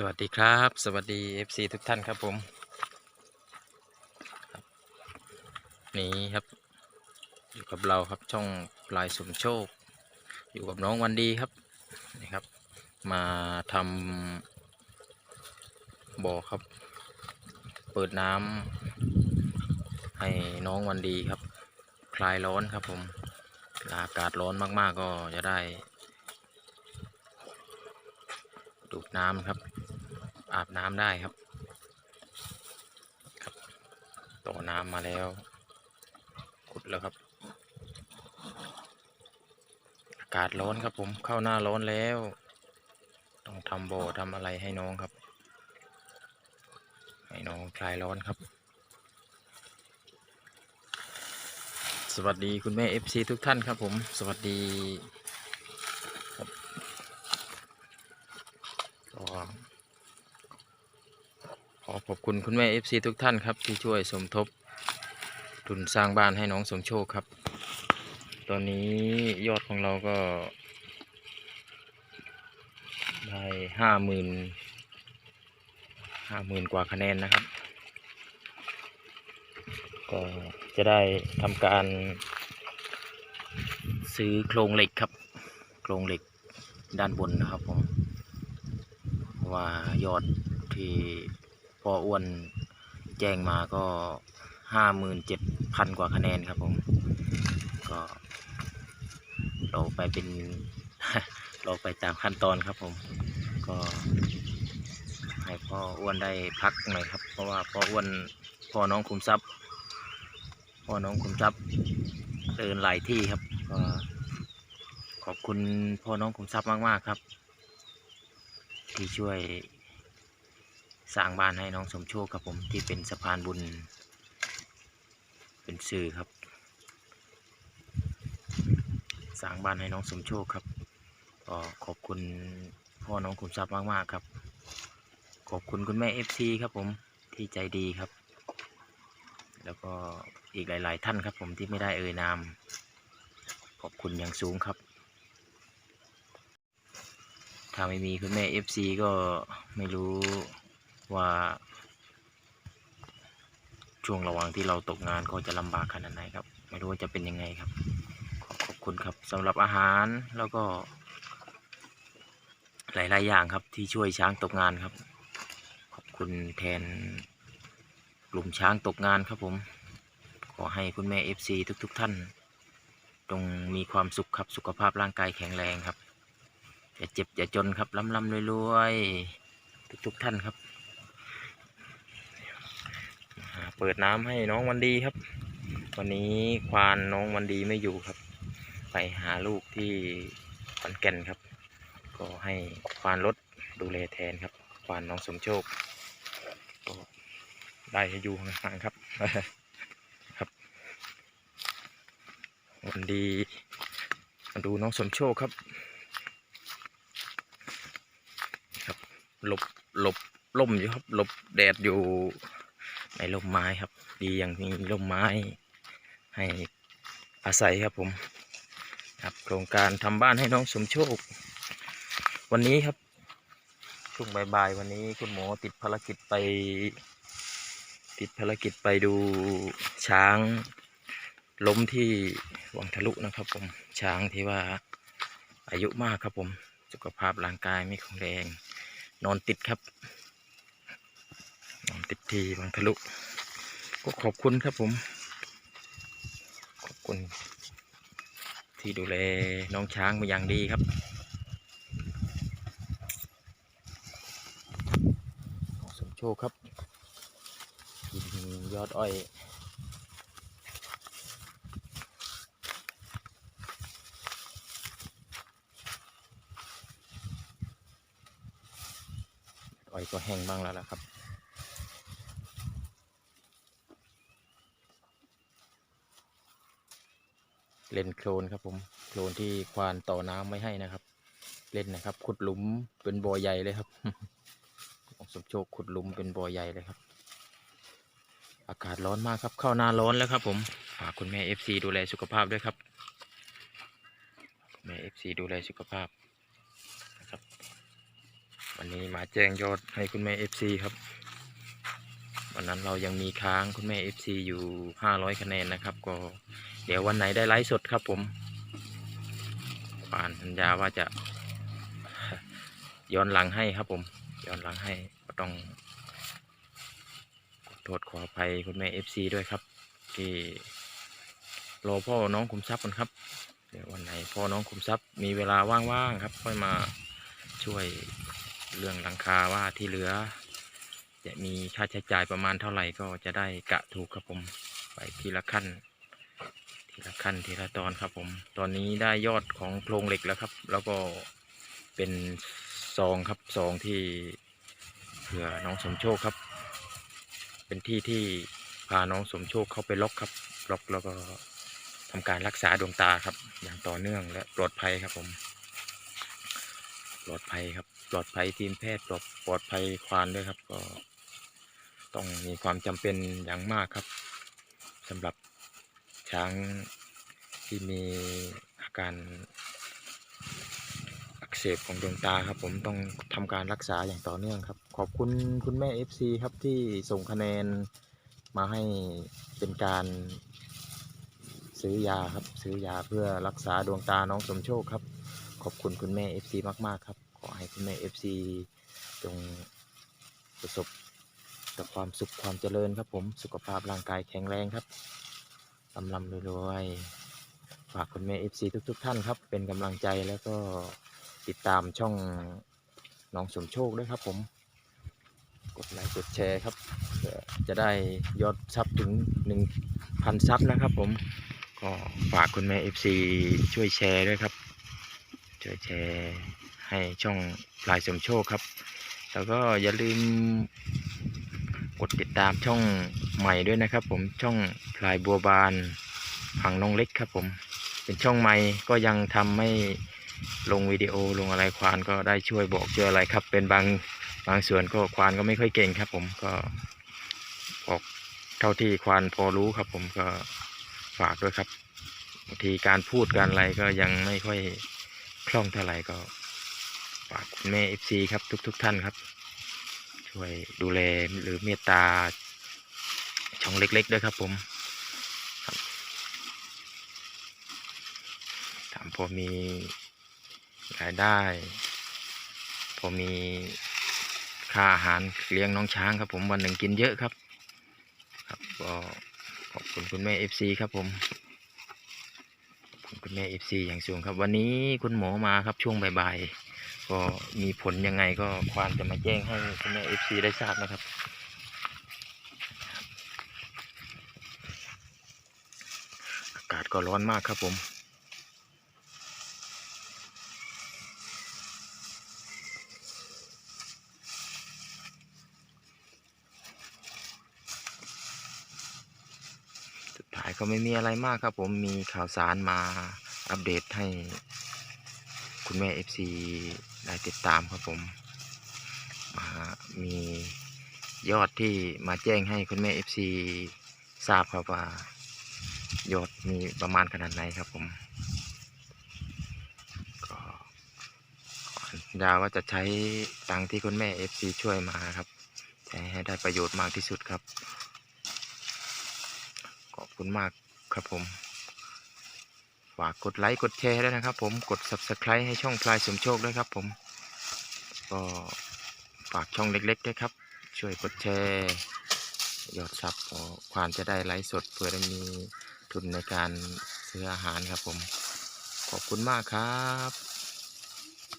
สวัสดีครับ สวัสดี FC ทุกท่านครับผมนี่ครับ อยู่กับเราครับช่องปลายสมโชค อยู่กับน้องวันดีครับนี่ครับ มาทำบ่อครับ เปิดน้ำให้น้องวันดีครับ คลายร้อนครับผมอากาศร้อนมากๆก็จะได้ดูดน้ำครับ อาบน้ำได้ครับครับต่อน้ำมาแล้ว ขุดแล้วครับ อากาศร้อนครับผมเข้าหน้าร้อนแล้ว ต้องทำบ่อทำอะไรให้น้องครับ ให้น้องคลายร้อนครับ สวัสดีคุณแม่ FC ทุกท่านครับผม สวัสดีครับก็ขอขอบ คุณคุณแม่ FC ทุกท่านครับที่ช่วยสมทบทุนสร้างบ้านให้น้องสมโชคครับ ตอนนี้ยอดของเราก็ ได้ห้าหมื่นห้าหมื่นกว่าคะแนนนะครับ ก็จะได้ทำการ ซื้อโครงเหล็กครับ โครงเหล็กด้านบนนะครับผมว่ายอดที่ ออ้วนแจ้งมาก็ห้าหมื่นเจ็ดพันกว่าคะแนนครับผม ก็เราไปเป็นเราไปตามขั้นตอนครับผม ก็ให้พ่ออ้วนได้พักหน่อยครับ เพราะว่าพ่ออ้วนพ่อน้องคุมทรัพย์พ่อน้องคุมทรัพย์เดินหลายที่ครับก็ขอบคุณพ่อน้องคุมทรัพย์มาก ๆ ครับ ที่ช่วย สร้างบ้านให้น้องสมโชคครับผมที่เป็นสะพานบุญ เป็นสื่อครับ สร้างบ้านให้น้องสมโชคครับก็ขอบคุณพ่อน้องคุมทรัพย์มากๆครับ ขอบคุณคุณแม่เอฟซีครับผมที่ใจดีครับ แล้วก็อีกหลาย ๆ ท่านครับผมที่ไม่ได้เอ่ยนาม ขอบคุณอย่างสูงครับถ้าไม่มีคุณแม่ FC ก็ไม่รู้ ว่าช่วงระหว่างที่เราตกงานก็จะลำบากขนาดไหนครับ ไม่รู้ว่าจะเป็นยังไงครับ ขอขอบคุณครับสำหรับอาหารแล้วก็ หลาย ๆ อย่างครับที่ช่วยช้างตกงานครับ ขอบคุณแทนกลุ่มช้างตกงานครับผม ขอให้คุณแม่ FC ทุก ๆ ท่านจงมีความสุขครับสุขภาพร่างกายแข็งแรงครับอย่าเจ็บอย่าจนครับร่ำร่ำรวยๆทุกๆท่านครับอ่า เปิดน้ำให้น้องวันดีครับ วันนี้ควานน้องวันดีไม่อยู่ครับ ไปหาลูกที่ขอนแก่นครับ ก็ให้ควานรถดูแลแทนครับ ควานน้องสมโชคก็ได้ให้อยู่ห่างๆครับครับ วันดีมาดูน้องสมโชคครับครับหลบหลบล่มอยู่ครับหลบแดดอยู่ ในร่มไม้ครับ ดีอย่างมีร่มไม้ ให้อาศัยครับผมครับโครงการทำบ้านให้น้องสมโชค วันนี้ครับช่วงบ่ายๆวันนี้คุณหมอติดภารกิจไป ติดภารกิจไปดูช้างล้มที่วังทะลุนะครับผมช้างที่ว่าอายุมากครับผม สุขภาพร่างกายไม่แข็งแรง นอนติดครับ ติดที่วังทะลุ ก็ขอบคุณครับผม ขอบคุณ ที่ดูแลน้องช้างมาอย่างดีครับน้องสมโชคครับกินยอดอ้อยอ้อยก็แห้งบ้างแล้วล่ะครับ เล่นโคลนครับผมโคลนที่ควานต่อน้ำไม่ให้นะครับ เล่นนะครับ ขุดหลุมเป็นบ่อใหญ่เลยครับของสมโชคขุดหลุมเป็นบ่อใหญ่เลยครับ อากาศร้อนมากครับ เข้าหน้าร้อนแล้วครับ ผมฝากคุณแม่เอฟซีดูแลสุขภาพด้วยครับคุณแม่เอฟซีดูแลสุขภาพนะครับ วันนี้มาแจ้งยอดให้คุณแม่ FC ครับวันนั้นเรายังมีค้างคุณแม่ FC อยู่ 500 คะแนนนะครับ ก็ เดี๋ยววันไหนได้ไลฟ์สดครับผมปานสัญญาว่าจะย้อนหลังให้ครับผมย้อนหลังให้ก็ต้องขอโทษขออภัยคุณแม่ FC ด้วยครับ ที่รอพ่อน้องคุมทรัพย์กันครับ เดี๋ยววันไหนพ่อน้องคุมทรัพย์มีเวลาว่างๆครับ ค่อยมาช่วยเรื่องหลังคาว่าที่เหลือ จะมีค่าใช้จ่ายประมาณเท่าไหร่ก็จะได้กะถูกครับผมไปทีละขั้น ทีละขั้นทีละตอนครับผม ตอนนี้ได้ยอดของโครงเหล็กแล้วครับ แล้วก็เป็นซองครับซองที่เผื่อน้องสมโชคครับ เป็นที่ที่พาน้องสมโชคเข้าไปล็อกครับล็อกแล้วก็ทำการรักษาดวงตาครับ อย่างต่อเนื่องและปลอดภัยครับผม ปลอดภัยครับ ปลอดภัยทีมแพทย์ปลอดปลอดภัยควานด้วยครับ ก็ ต้องมีความจำเป็นอย่างมากครับสำหรับ ช้างที่มีอาการอักเสบของดวงตาครับ ผมต้องทำการรักษาอย่างต่อเนื่องครับ ขอบคุณคุณแม่ FC ครับที่ส่งคะแนนมาให้เป็นการซื้อยาครับ ซื้อยาเพื่อรักษาดวงตาน้องสมโชคครับ ขอบคุณคุณแม่ FC มากๆครับ ขอให้คุณแม่ FC จงประสบแต่ความสุขความเจริญครับผมสุขภาพร่างกายแข็งแรงครับ ลำลำรวยๆฝากคุณแม่ FC ทุก ๆ ท่านครับ เป็นกำลังใจแล้วก็ติดตามช่องน้องสมโชคด้วยครับผม กดไลค์กดแชร์ครับ จะได้ยอดซับถึง 1,000 ซับนะครับผม ก็ฝากคุณแม่ FC ช่วยแชร์ด้วยครับ ช่วยแชร์ให้ช่องพลายสมโชคครับ แล้วก็อย่าลืม กดติดตามช่องใหม่ด้วยนะครับ ผมช่องพลายบัวบานผังน้องเล็กครับ ผม เป็นช่องใหม่ก็ยังทำไม่ลงวิดีโอลงอะไรควานก็ได้ช่วยบอกช่วยอะไรครับ เป็นบางบางส่วนก็ควานก็ไม่ค่อยเก่งครับ ผมก็บอกเท่าที่ควานพอรู้ครับ ผมก็ฝากด้วยครับบางทีการพูดการอะไรก็ยังไม่ค่อยคล่องเท่าไหร่ก็ฝากคุณแม่เอฟซีครับทุก ๆ ท่านครับ ช่วยดูแลหรือเมตตาช่องเล็ก ๆ ด้วยครับผมถามพอมีรายได้ พอมีค่าอาหารเลี้ยงน้องช้างครับผมวันหนึ่งกินเยอะครับ ครับก็ขอบคุณคุณแม่เอฟซีครับผมขอบคุณคุณแม่เอฟซีอย่างสูงครับ วันนี้คุณหมอมาครับช่วงบ่ายๆ ก็มีผลยังไงก็ควานจะมาแจ้งให้คุณแม่เอฟซีได้ทราบนะครับ อากาศก็ร้อนมากครับผมสุดท้ายก็ไม่มีอะไรมากครับผมมีข่าวสารมาอัปเดตให้คุณแม่ FC ได้ติดตามครับผมมามียอดที่มาแจ้งให้คุณแม่ FC ทราบครับว่ายอดมีประมาณขนาดไหนครับผมก็ขอสัญญาว่าจะใช้ตังค์ที่คุณแม่ FC ช่วยมาครับ ใช้ให้ได้ประโยชน์มากที่สุดครับ ขอบคุณมากครับผม ฝากกดไลค์กดแชร์ด้วยนะครับ ผมกด subscribe ให้ช่องพลายสมโชคด้วยครับผม ก็ฝากช่องเล็กๆด้วยครับ ช่วยกดแชร์ยอดซับก็ควานจะได้ไลฟ์สดเพื่อได้มีทุนในการซื้ออาหารครับผม ขอบคุณมากครับ